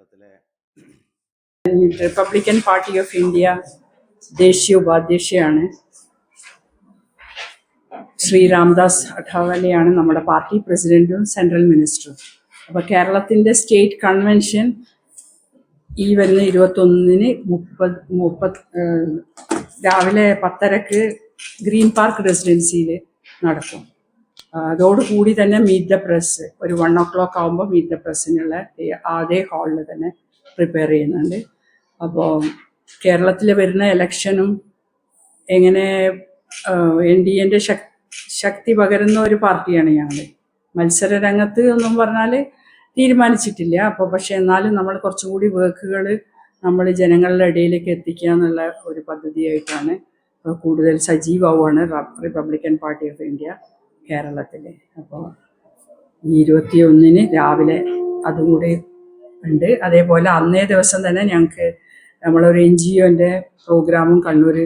കേരളത്തിലെ Republican party of India ദേശീയ ഉപാധ്യക്ഷയാണ് ശ്രീ രാംദാസ് അഠാവലെയാണ് നമ്മുടെ പാർട്ടി പ്രസിഡന്റും സെൻട്രൽ മിനിസ്റ്ററും. അപ്പോൾ കേരളത്തിന്റെ സ്റ്റേറ്റ് കൺവെൻഷൻ ഈ വരുന്ന ഇരുപത്തൊന്നിന് മുപ്പത് മുപ്പത് രാവിലെ പത്തരക്ക് ഗ്രീൻ പാർക്ക് റെസിഡൻസിയിൽ നടക്കും. അതോടുകൂടി തന്നെ മീറ്റ് ദ പ്രസ് ഒരു വൺ ഓ ക്ലോക്ക് ആകുമ്പോൾ മീറ്റ് ദ പ്രസ്സിനുള്ള അതേ ഹാളിൽ തന്നെ പ്രിപ്പയർ ചെയ്യുന്നുണ്ട്. അപ്പോൾ കേരളത്തിൽ വരുന്ന ഇലക്ഷനും എങ്ങനെ എൻ ഡി എന്റെ ശക്തി പകരുന്ന ഒരു പാർട്ടിയാണ് ഞങ്ങൾ മത്സര രംഗത്ത് എന്നും പറഞ്ഞാൽ തീരുമാനിച്ചിട്ടില്ല. അപ്പോൾ പക്ഷേ എന്നാലും നമ്മൾ കുറച്ചുകൂടി വർക്കുകൾ നമ്മൾ ജനങ്ങളുടെ ഇടയിലേക്ക് എത്തിക്കുക എന്നുള്ള ഒരു പദ്ധതിയായിട്ടാണ്. കൂടുതൽ സജീവമാണ് റിപ്പബ്ലിക്കൻ പാർട്ടി ഓഫ് ഇന്ത്യ കേരളത്തിൽ അപ്പോൾ ഈ ഇരുപത്തി രാവിലെ അതും കൂടി ഉണ്ട്. അതേപോലെ അന്നേ ദിവസം തന്നെ ഞങ്ങൾക്ക് നമ്മളൊരു എൻ ജി ഒന്റെ പ്രോഗ്രാമും കണ്ണൂർ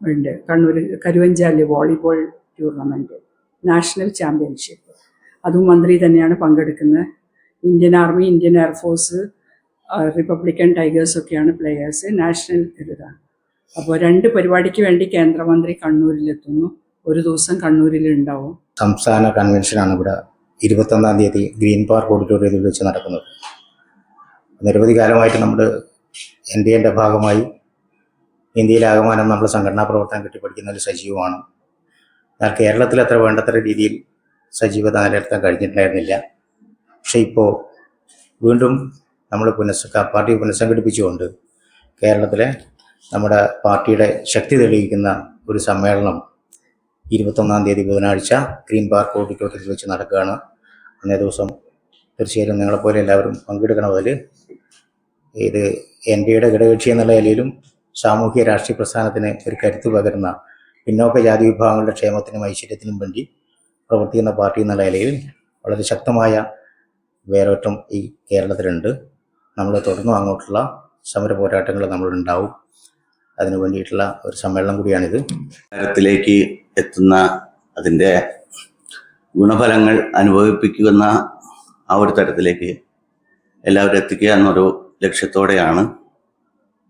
ഉണ്ട്. Kannur Karuvanchali volleyball tournament national championship. അതും മന്ത്രി തന്നെയാണ് പങ്കെടുക്കുന്നത് Indian army Indian air force republican tigers ഒക്കെയാണ് പ്ലെയേഴ്സ്. നാഷണൽ ഇതാണ് അപ്പോൾ രണ്ട് പരിപാടിക്ക് വേണ്ടി കേന്ദ്രമന്ത്രി കണ്ണൂരിലെത്തുന്നു. ഒരു ദിവസം കണ്ണൂരിൽ ഉണ്ടാവും. സംസ്ഥാന കൺവെൻഷനാണ് ഇവിടെ ഇരുപത്തൊന്നാം തീയതി ഗ്രീൻ പാർക്ക് ഓഡിറ്റോറിയത്തിൽ വെച്ച് നടക്കുന്നത്. നിരവധി കാലമായിട്ട് നമ്മൾ എൻ ഡി എന്റെ ഭാഗമായി ഇന്ത്യയിലാകമാനം നമ്മൾ സംഘടനാ പ്രവർത്തനം കെട്ടിപ്പടിക്കുന്ന ഒരു സജീവമാണ്. എന്നാൽ കേരളത്തിൽ അത്ര വേണ്ടത്ര രീതിയിൽ സജീവത നിലനിർത്താൻ കഴിഞ്ഞിട്ടുണ്ടായിരുന്നില്ല. പക്ഷേ ഇപ്പോൾ വീണ്ടും നമ്മൾ പുനഃ പാർട്ടി പുനഃസംഘടിപ്പിച്ചുകൊണ്ട് കേരളത്തിലെ നമ്മുടെ പാർട്ടിയുടെ ശക്തി തെളിയിക്കുന്ന ഒരു സമ്മേളനം ഇരുപത്തൊന്നാം തീയതി ബുധനാഴ്ച ഗ്രീൻ പാർക്ക് ഓഡിറ്റോറിയത്തിൽ വെച്ച് നടക്കുകയാണ്. അന്നേ ദിവസം തീർച്ചയായിട്ടും നിങ്ങളെപ്പോലെ എല്ലാവരും പങ്കെടുക്കണം. അതിൽ ഇത് എൻ ഡിയുടെ ഘടകകക്ഷി എന്നുള്ള നിലയിലും സാമൂഹ്യ രാഷ്ട്രീയ പ്രസ്ഥാനത്തിന് ഒരു കരുത്ത് പകരുന്ന പിന്നോക്ക ജാതി വിഭാഗങ്ങളുടെ ക്ഷേമത്തിനും ഐശ്വര്യത്തിനും വേണ്ടി പ്രവർത്തിക്കുന്ന പാർട്ടി എന്നുള്ള നിലയിൽ വളരെ ശക്തമായ വേരോട്ടം ഈ കേരളത്തിലുണ്ട്. നമ്മൾ തുടർന്നും അങ്ങോട്ടുള്ള സമര പോരാട്ടങ്ങൾ നമ്മളുണ്ടാവും അതിനു വേണ്ടിയിട്ടുള്ള ഒരു സമ്മേളനം കൂടിയാണിത്. തരത്തിലേക്ക് എത്തുന്ന അതിന്റെ ഗുണഫലങ്ങൾ അനുഭവിപ്പിക്കുന്ന ആ ഒരു തരത്തിലേക്ക് എല്ലാവരും എത്തിക്കുക എന്നൊരു ലക്ഷ്യത്തോടെയാണ്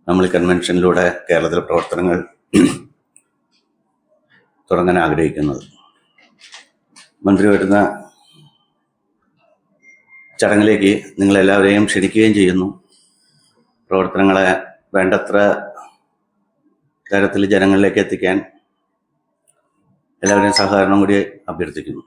നമ്മൾ കൺവെൻഷനിലൂടെ കേരളത്തിലെ പ്രവർത്തനങ്ങൾ തുടങ്ങാൻ ആഗ്രഹിക്കുന്നത്. മന്ത്രി വരുന്ന ചടങ്ങിലേക്ക് നിങ്ങളെല്ലാവരെയും ക്ഷണിക്കുകയും ചെയ്യുന്നു. പ്രവർത്തനങ്ങളെ വേണ്ടത്ര തരത്തിൽ ജനങ്ങളിലേക്ക് എത്തിക്കാൻ എല്ലാവരുടെയും സഹകരണം കൂടി അഭ്യർത്ഥിക്കുന്നു.